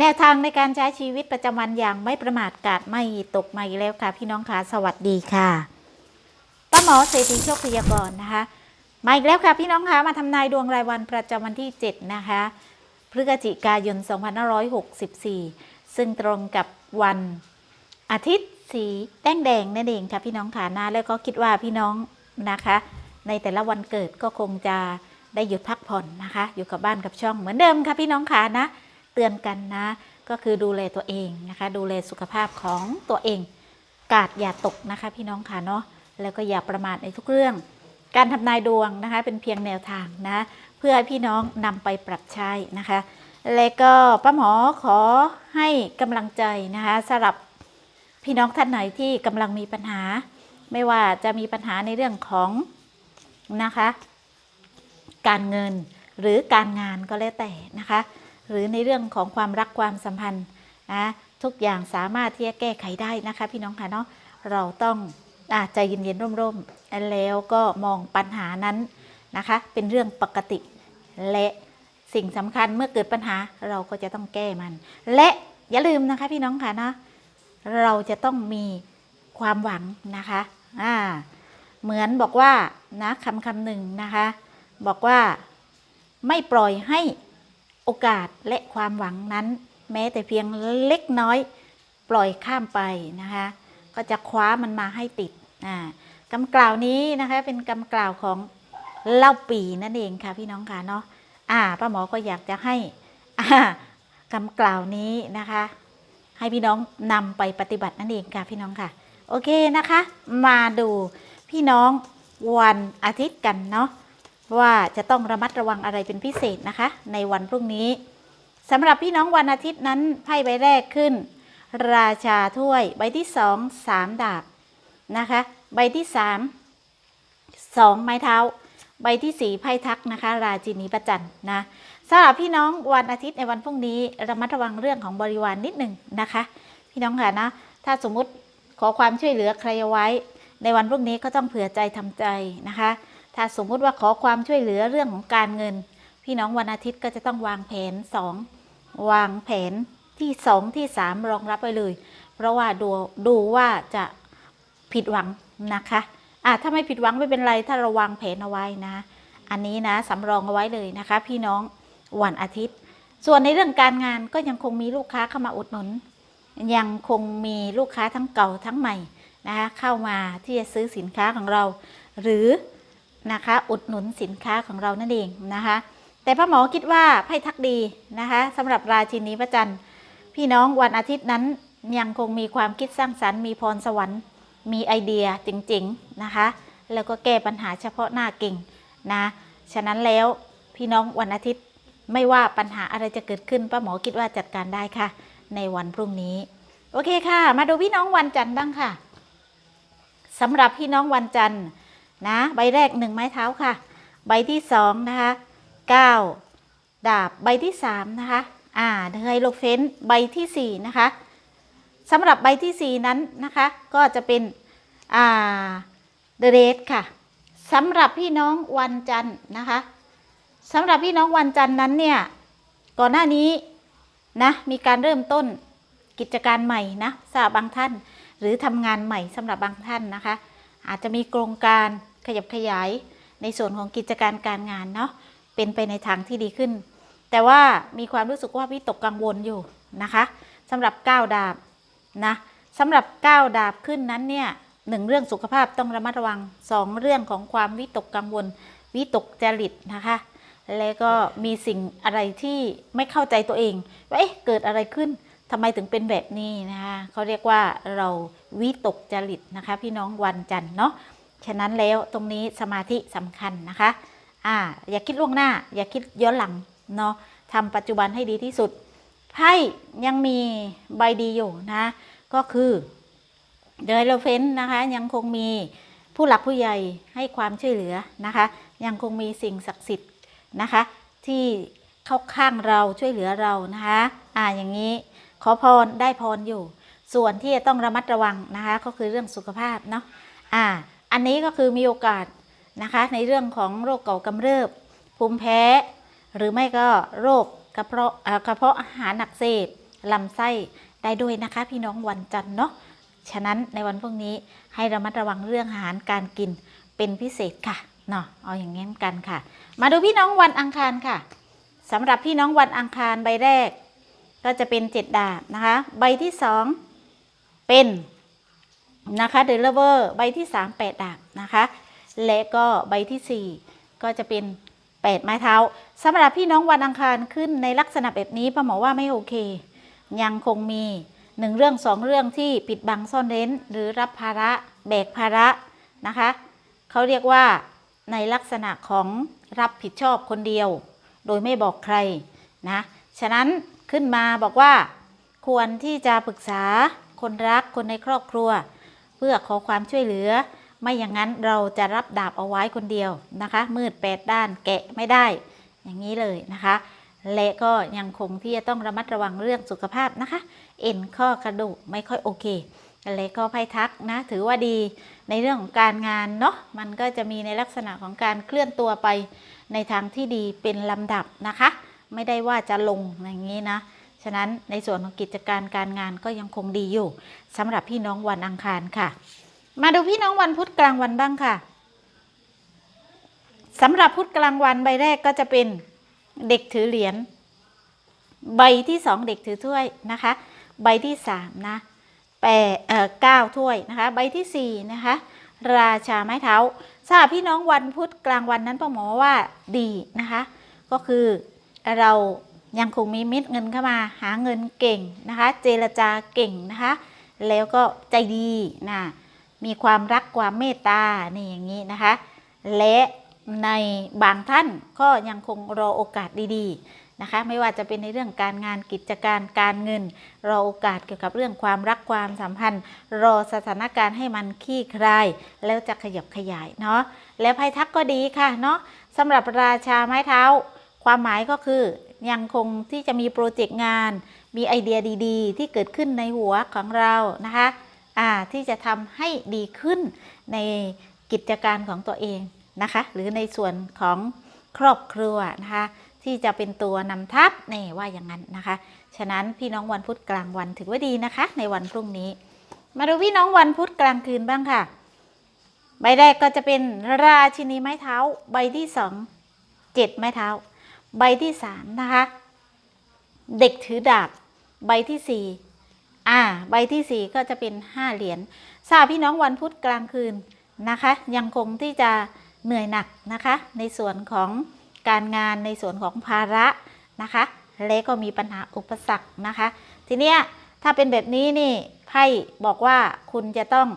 แนวทางในการใช้ชีวิตประจำวันอย่างไม่ประมาทกาดไม่ตกมาอีกแล้วค่ะ พี่น้องค่ะสวัสดีค่ะป้าหมอเศรษฐีโชคพยากรณ์นะคะมาอีกแล้วค่ะพี่น้องคะมาทำนายดวงรายวันประจำวันที่ 7 นะคะ พฤศจิกายน 2564 ซึ่งตรงกับวันอาทิตย์สีแดงแดงนั่นเองค่ะพี่น้องค่ะนะแล้วก็คิดว่าพี่น้องนะคะ ในแต่ละวันเกิดก็คงจะได้หยุดพักผ่อนนะคะ อยู่กับบ้านกับช่องเหมือนเดิมค่ะพี่น้องค่ะนะ เตือนกันนะ ก็คือดูแลตัวเองนะคะ ดูแลสุขภาพของตัวเอง กาดอย่าตกนะคะ พี่น้องค่ะเนาะแล้วก็อย่าประมาทในทุกเรื่อง การทำนายดวงนะคะ เป็นเพียงแนวทางนะ เพื่อให้พี่น้องนำไปปรับใช้นะคะ และก็ป้าหมอขอให้กำลังใจนะคะสำหรับพี่น้องท่านไหนที่กำลังมีปัญหา ไม่ว่าจะมีปัญหาในเรื่องของนะคะ การเงินหรือการงานก็แล้วแต่นะคะ หรือในเรื่องของความรักความสัมพันธ์นะทุกอย่างสามารถที่จะแก้ไขได้นะคะ พี่น้องค่ะเนาะเราต้องอาใจเย็นๆร่มๆ แล้วก็มองปัญหานั้นนะคะ เป็นเรื่องปกติ และสิ่งสำคัญเมื่อเกิดปัญหาเราก็จะต้องแก้มัน และอย่าลืมนะคะพี่น้องค่ะนะเราจะต้องมีความหวังนะคะอ่าเหมือนบอกว่านะคำคำหนึ่งนะคะ บอกว่าไม่ปล่อยให้ โอกาสและความหวังนั้น แม้แต่เพียงเล็กน้อยปล่อยข้ามไปนะคะ ก็จะคว้ามันมาให้ติดอ่าคำกล่าวนี้นะคะเป็นคำกล่าวของเล่าปีนั่นเองค่ะพี่น้องค่ะเนาะอ่าป้าหมอก็อยากจะให้อ่าคำกล่าวนี้นะคะ ให้พี่น้องนำไปปฏิบัตินั่นเองค่ะพี่น้องค่ะ โอเคนะคะ มาดูพี่น้องวันอาทิตย์กันเนาะ ว่าจะต้องระมัดระวังอะไรเป็นพิเศษนะคะ ในวันพรุ่งนี้สำหรับพี่น้องวันอาทิตย์นั้นไพ่ใบแรกขึ้น ราชาถ้วยใบที่สองสามดาบนะคะ ใบที่สามสองไม้เท้า ใบที่สี่ไพ่ทักนะคะ ราชินีประจันนะสำหรับพี่น้องวันอาทิตย์ในวันพรุ่งนี้ระมัดระวังเรื่องของบริวารนนิดหนึ่งนะคะ พี่น้องค่ะนะถ้าสมมุติขอความช่วยเหลือใครไว้ ในวันพรุ่งนี้ก็ต้องเผื่อใจทำใจนะคะ ถ้าสมมุติว่าขอความช่วยเหลือเรื่องของการเงิน พี่น้องวันอาทิตย์ก็จะต้องวางแผน 2 วางแผนที่ 2 ที่ 3 รองรับไว้เลย เพราะว่าดูดูว่าจะผิดหวังนะคะอะถ้าไม่ผิดหวังไม่เป็นไร ถ้าเราวางแผนเอาไว้นะ อันนี้นะสำรองเอาไว้เลยนะคะ พี่น้องวันอาทิตย์ ส่วนในเรื่องการงานก็ยังคงมีลูกค้าเข้ามาอุดหนุน ยังคงมีลูกค้าทั้งเก่าทั้งใหม่นะคะเข้ามาที่จะซื้อสินค้าของเรา หรือ นะคะ อุดหนุนสินค้าของเรานั่นเองนะคะ แต่พระหมอคิดว่าไพ่ทักดีนะคะสำหรับราชินีพระจันทร์พี่น้องวันอาทิตย์นั้นยังคงมีความคิดสร้างสรรค์มีพรสวรรค์มีไอเดียจริงๆนะคะ แล้วก็แก้ปัญหาเฉพาะหน้าเก่งนะฉะนั้นแล้วพี่น้องวันอาทิตย์ไม่ว่าปัญหาอะไรจะเกิดขึ้นป้าหมอคิดว่าจัดการได้ค่ะ ในวันพรุ่งนี้ โอเคค่ะ มาดูพี่น้องวันจันทร์บ้างค่ะสำหรับพี่น้องวันจันทร์ นะ ใบแรกหนึ่งไม้เท้าค่ะ ใบที่สองนะคะเก้าดาบใบที่สามนะคะ อ่าไฮโลเฟนใบที่สี่นะคะสำหรับใบที่สี่นั้นนะคะ ก็จะเป็น อ่าเดเรสค่ะสำหรับพี่น้องวันจันทร์นะคะสำหรับพี่น้องวันจันทร์นั้นเนี่ย ก่อนหน้านี้นะมีการเริ่มต้นกิจการใหม่นะสำหรับบางท่าน หรือทำงานใหม่สำหรับบางท่านนะคะ อาจจะมีโครงการขยับขยายในส่วนของกิจการการงานเนาะเป็นไปในทางที่ดีขึ้น แต่ว่ามีความรู้สึกว่าวิตกกังวลอยู่นะคะสำหรับก้าวดาบนะสำหรับก้าวดาบขึ้นนั้นเนี่ยหนึ่งเรื่องสุขภาพต้องระมัดระวังสองเรื่องของความวิตกกังวล วิตกจริตนะคะ แล้วก็มีสิ่งอะไรที่ไม่เข้าใจตัวเองว่าเอ๊ะเกิดอะไรขึ้น ทำไมถึงเป็นแบบนี้นะคะเขาเรียกว่าเราวิตกจริตนะคะ พี่น้องวันจันทร์เนาะฉะนั้นแล้วตรงนี้สมาธิสำคัญนะคะอ่าอย่าคิดล่วงหน้า อย่าคิดย้อนหลังเนาะทำปัจจุบันให้ดีที่สุดไพ่ยังมีใบดีอยู่นะก็คือเดลเฟนนะคะยังคงมีผู้หลักผู้ใหญ่ให้ความช่วยเหลือนะคะ ยังคงมีสิ่งศักดิ์สิทธิ์นะคะ ที่เข้าข้างเราช่วยเหลือเรานะคะอ่าอย่างนี้ ขอพรได้พรอยู่ ส่วนที่จะต้องระมัดระวังนะคะ ก็คือเรื่องสุขภาพเนาะอ่า อันนี้ก็คือมีโอกาสนะคะ ในเรื่องของโรคเก่ากำเริบ ภูมิแพ้ หรือไม่ก็โรคกระเพาะอากระเพาะอาหารอักเสบลำไส้ได้ด้วยนะคะ พี่น้องวันจันทร์เนาะฉะนั้นในวันพรุ่งนี้ให้ระมัดระวังเรื่องอาหารการกินเป็นพิเศษค่ะเนาะเอาอย่างงี้กันค่ะ มาดูพี่น้องวันอังคารค่ะสำหรับพี่น้องวันอังคารใบแรก ก็จะเป็นเจ็ดดาบนะคะ ใบที่สองเป็นนะคะเดลเวอร์ใบที่สามแปดดาบนะคะ และก็ใบที่สี่ก็จะเป็นแปดไม้เท้าสำหรับพี่น้องวันอังคารขึ้นในลักษณะแบบนี้ป้าหมอว่าไม่โอเค ยังคงมีหนึ่งเรื่องสองเรื่องที่ปิดบังซ่อนเร้น หรือรับภาระแบกภาระนะคะเขาเรียกว่าในลักษณะของรับผิดชอบคนเดียว โดยไม่บอกใครนะฉะนั้น ขึ้นมาบอกว่า ควรที่จะปรึกษาคนรักคนในครอบครัว เพื่อขอความช่วยเหลือ ไม่อย่างนั้นเราจะรับดาบเอาไว้คนเดียวนะคะ มืดแปดด้านแกะไม่ได้ อย่างนี้เลยนะคะ และก็ยังคงที่จะต้องระมัดระวังเรื่องสุขภาพนะคะ เอ็นข้อกระดูกไม่ค่อยโอเคและก็ไพ่ทักนะถือว่าดีในเรื่องของการงานเนาะมันก็จะมีในลักษณะของการเคลื่อนตัวไปในทางที่ดีเป็นลำดับนะคะ ไม่ได้ว่าจะลงอย่างนี้นะ ฉะนั้นในส่วนของกิจการการงานก็ยังคงดีอยู่สำหรับพี่น้องวันอังคารค่ะ มาดูพี่น้องวันพุธกลางวันบ้างค่ะสำหรับพุธกลางวันใบแรกก็จะเป็นเด็กถือเหรียญใบที่สองเด็กถือถ้วยนะคะ ใบที่สามนะแปดเอ่อเก้าถ้วยนะคะ ใบที่สี่นะคะ ราชาไม้เท้าทราบพี่น้องวันพุธกลางวันนั้นป้าหมอว่าดีนะคะ ก็คือ เรายังคงมีเม็ดเงินเข้ามาหาเงินเก่งนะคะ เจรจาเก่งนะคะ แล้วก็ใจดีนะมีความรักความเมตตานี่อย่างนี้นะคะ และในบางท่านก็ยังคงรอโอกาสดีๆนะคะ ไม่ว่าจะเป็นในเรื่องการงานกิจการการเงิน รอโอกาสเกี่ยวกับเรื่องความรักความสัมพันธ์ รอสถานการณ์ให้มันคลี่คลาย แล้วจะขยับขยายเนาะแล้วไพ่ทักก็ดีค่ะเนาะสำหรับราชาไม้เท้า ความหมายก็คือยังคงที่จะมีโปรเจกต์งาน มีไอเดียดีๆ ที่เกิดขึ้นในหัวของเรานะคะอ่าที่จะทำให้ดีขึ้นในกิจการของตัวเองนะคะ หรือในส่วนของครอบครัวนะคะ ที่จะเป็นตัวนำทัพนี่ว่าอย่างนั้นนะคะ ฉะนั้นพี่น้องวันพุธกลางวันถือว่าดีนะคะ ในวันพรุ่งนี้ มาดูพี่น้องวันพุธกลางคืนบ้างค่ะ ใบแรกก็จะเป็นราชินีไม้เท้า ใบที่สองเจ็ดไม้เท้า ใบที่สามนะคะ เด็กถือดาบ ใบที่สี่อ่า ใบที่สี่ก็จะเป็นห้าเหรียญทราบพี่น้องวันพุธกลางคืนนะคะ ยังคงที่จะเหนื่อยหนักนะคะ ในส่วนของการงานในส่วนของภาระนะคะ และก็มีปัญหาอุปสรรคนะคะ ทีเนี้ยถ้าเป็นแบบนี้นี่ไพ่บอกว่าคุณจะต้อง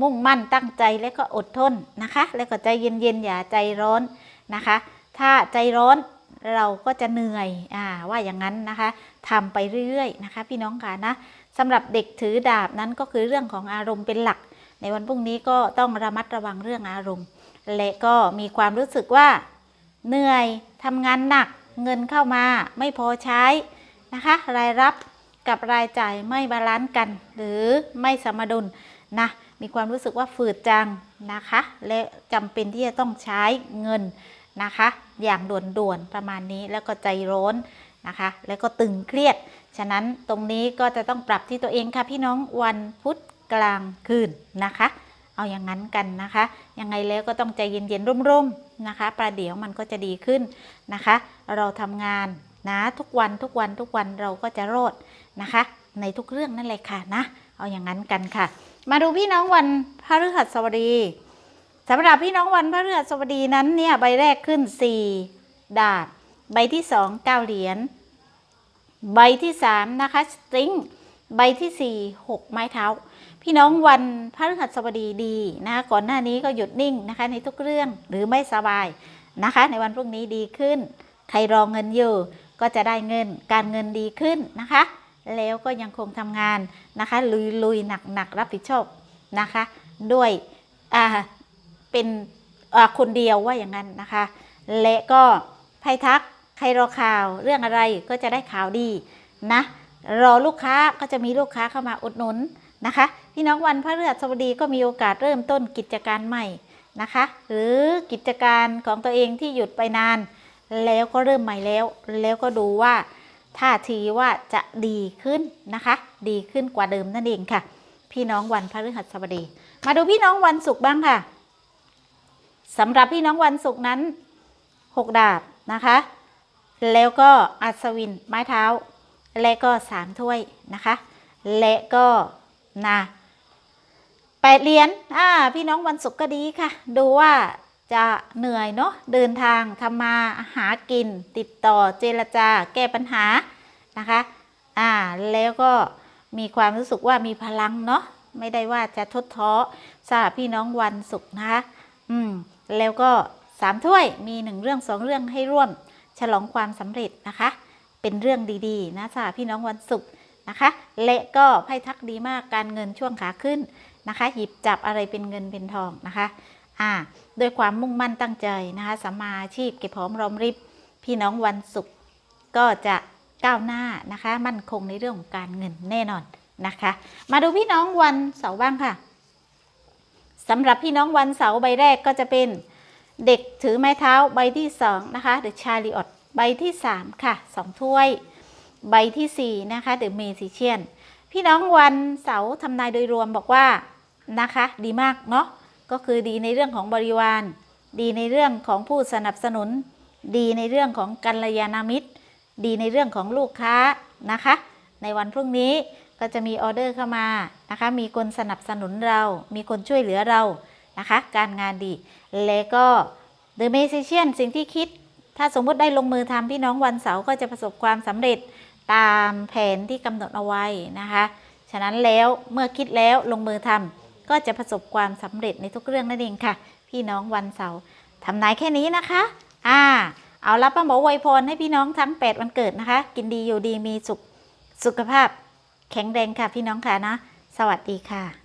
มุ่งมั่นตั้งใจและก็อดทนนะคะ แล้วก็ใจเย็นๆอย่าใจร้อนนะคะ ถ้าใจร้อน เราก็จะเหนื่อยอ่าว่าอย่างนั้นนะคะทำไปเรื่อยๆนะคะ พี่น้องค่ะนะสำหรับเด็กถือดาบนั้นก็คือเรื่องของอารมณ์เป็นหลัก ในวันพรุ่งนี้ก็ต้องระมัดระวังเรื่องอารมณ์ และก็มีความรู้สึกว่า เหนื่อยทำงานหนัก เงินเข้ามาไม่พอใช้นะคะ รายรับกับรายจ่ายไม่บาลานซ์กัน หรือไม่สมดุลนะมีความรู้สึกว่าฝืดจังนะคะ และจำเป็นที่จะต้องใช้เงิน นะคะ อย่างด่วนๆประมาณนี้แล้วก็ใจร้อนนะคะ แล้วก็ตึงเครียด ฉะนั้นตรงนี้ก็จะต้องปรับที่ตัวเองค่ะพี่น้องวันพุธกลางคืนนะคะ เอาอย่างนั้นกันนะคะ ยังไงแล้วก็ต้องใจเย็นๆร่มๆนะคะ ประเดี๋ยวมันก็จะดีขึ้นนะคะ เราทำงานนะทุกวันทุกวันทุกวันเราก็จะรอดนะคะ ในทุกเรื่องนั่นแหละค่ะนะ เอาอย่างนั้นกันค่ะ มาดูพี่น้องวันพฤหัสบดี สำหรับพี่น้องวันพระฤหัสบดีนั้นเนี่ยใบแรกขึ้น 4 ดาบใบที่2 9เหรียญใบที่3นะคะสตริงใบที่4 6ไม้เท้า พี่น้องวันพฤหัสบดีดีนะคะก่อนหน้านี้ก็หยุดนิ่งนะคะในทุกเรื่องหรือไม่สบายนะคะ ในวันพรุ่งนี้ดีขึ้น ใครรองเงินอยู่ก็จะได้เงินการเงินดีขึ้นนะคะ แล้วก็ยังคงทำงานนะคะ ลุยลุยหนักหนักรับผิดชอบนะคะ ด้วยอ่า เป็นคนเดียวว่าอย่างนั้นนะคะ และก็ไพทักใครรอข่าวเรื่องอะไรก็จะได้ข่าวดีนะรอลูกค้าก็จะมีลูกค้าเข้ามาอุดหนุนนะคะ พี่น้องวันพระฤหัสบดีก็มีโอกาสเริ่มต้นกิจการใหม่นะคะ หรือกิจการของตัวเองที่หยุดไปนาน แล้วก็เริ่มใหม่แล้ว แล้วก็ดูว่าท่าทีว่าจะดีขึ้นนะคะ ดีขึ้นกว่าเดิมนั่นเองค่ะ พี่น้องวันพระฤหัสบดี มาดูพี่น้องวันศุกร์บ้างค่ะ สำหรับพี่น้องวันศุกร์นั้นหกดาบนะคะ แล้วก็อัศวินไม้เท้า และก็สามถ้วยนะคะ และก็นาแปดเหรียญอ่าพี่น้องวันศุกร์ก็ดีค่ะ ดูว่าจะเหนื่อยเนาะเดินทางทำมาหากิน ติดต่อเจรจาแก้ปัญหานะคะอ่าแล้วก็มีความรู้สึกว่ามีพลังเนาะไม่ได้ว่าจะทดท้อสำหรับพี่น้องวันศุกร์นะคะอืม แล้วก็สามถ้วยมีหนึ่งเรื่องสองเรื่องให้ร่วม ฉลองความสำเร็จนะคะ เป็นเรื่องดีๆ นะสำหรับพี่น้องวันศุกร์นะคะ และก็ไพ่ทักดีมากการเงินช่วงขาขึ้นนะคะ หยิบจับอะไรเป็นเงินเป็นทองนะคะอ่าโดยความมุ่งมั่นตั้งใจนะคะสัมมาอาชีพเก็บหอมรอมริบ พี่น้องวันศุกร์ก็จะก้าวหน้านะคะ มั่นคงในเรื่องของการเงินแน่นอนนะคะ มาดูพี่น้องวันเสาร์บ้างค่ะ สำหรับพี่น้องวันเสาร์ใบแรกก็จะเป็นเด็กถือไม้เท้าใบที่สองนะคะ The Chariot ใบที่3ค่ะ2ถ้วย ใบทีสี่4นะคะ The Magician พี่น้องวันเสาร์ทำนายโดยรวมบอกว่านะคะ ดีมากเนาะก็คือดีในเรื่องของบริวาร ดีในเรื่องของผู้สนับสนุน ดีในเรื่องของกัลยาณมิตร ดีในเรื่องของลูกค้านะคะ ในวันพรุ่งนี้ก็จะมีออเดอร์เข้ามา นะคะ มีคนสนับสนุนเรา มีคนช่วยเหลือเรานะคะ การงานดี และก็ The Magician สิ่งที่คิด ถ้าสมมุติได้ลงมือทำพี่น้องวันเสาร์ก็จะประสบความสำเร็จตามแผนที่กำหนดเอาไว้นะคะ ฉะนั้นแล้วเมื่อคิดแล้วลงมือทำก็จะประสบความสำเร็จในทุกเรื่องนั่นเองค่ะ พี่น้องวันเสาร์ทำนายแค่นี้นะคะ อ่า เอาละป้าหมอไวยพรให้พี่น้องทั้ง 8 วันเกิดนะคะ กินดีอยู่ดีมีสุข สุขภาพ แข็งแรงค่ะพี่น้องค่ะนะ สวัสดีค่ะ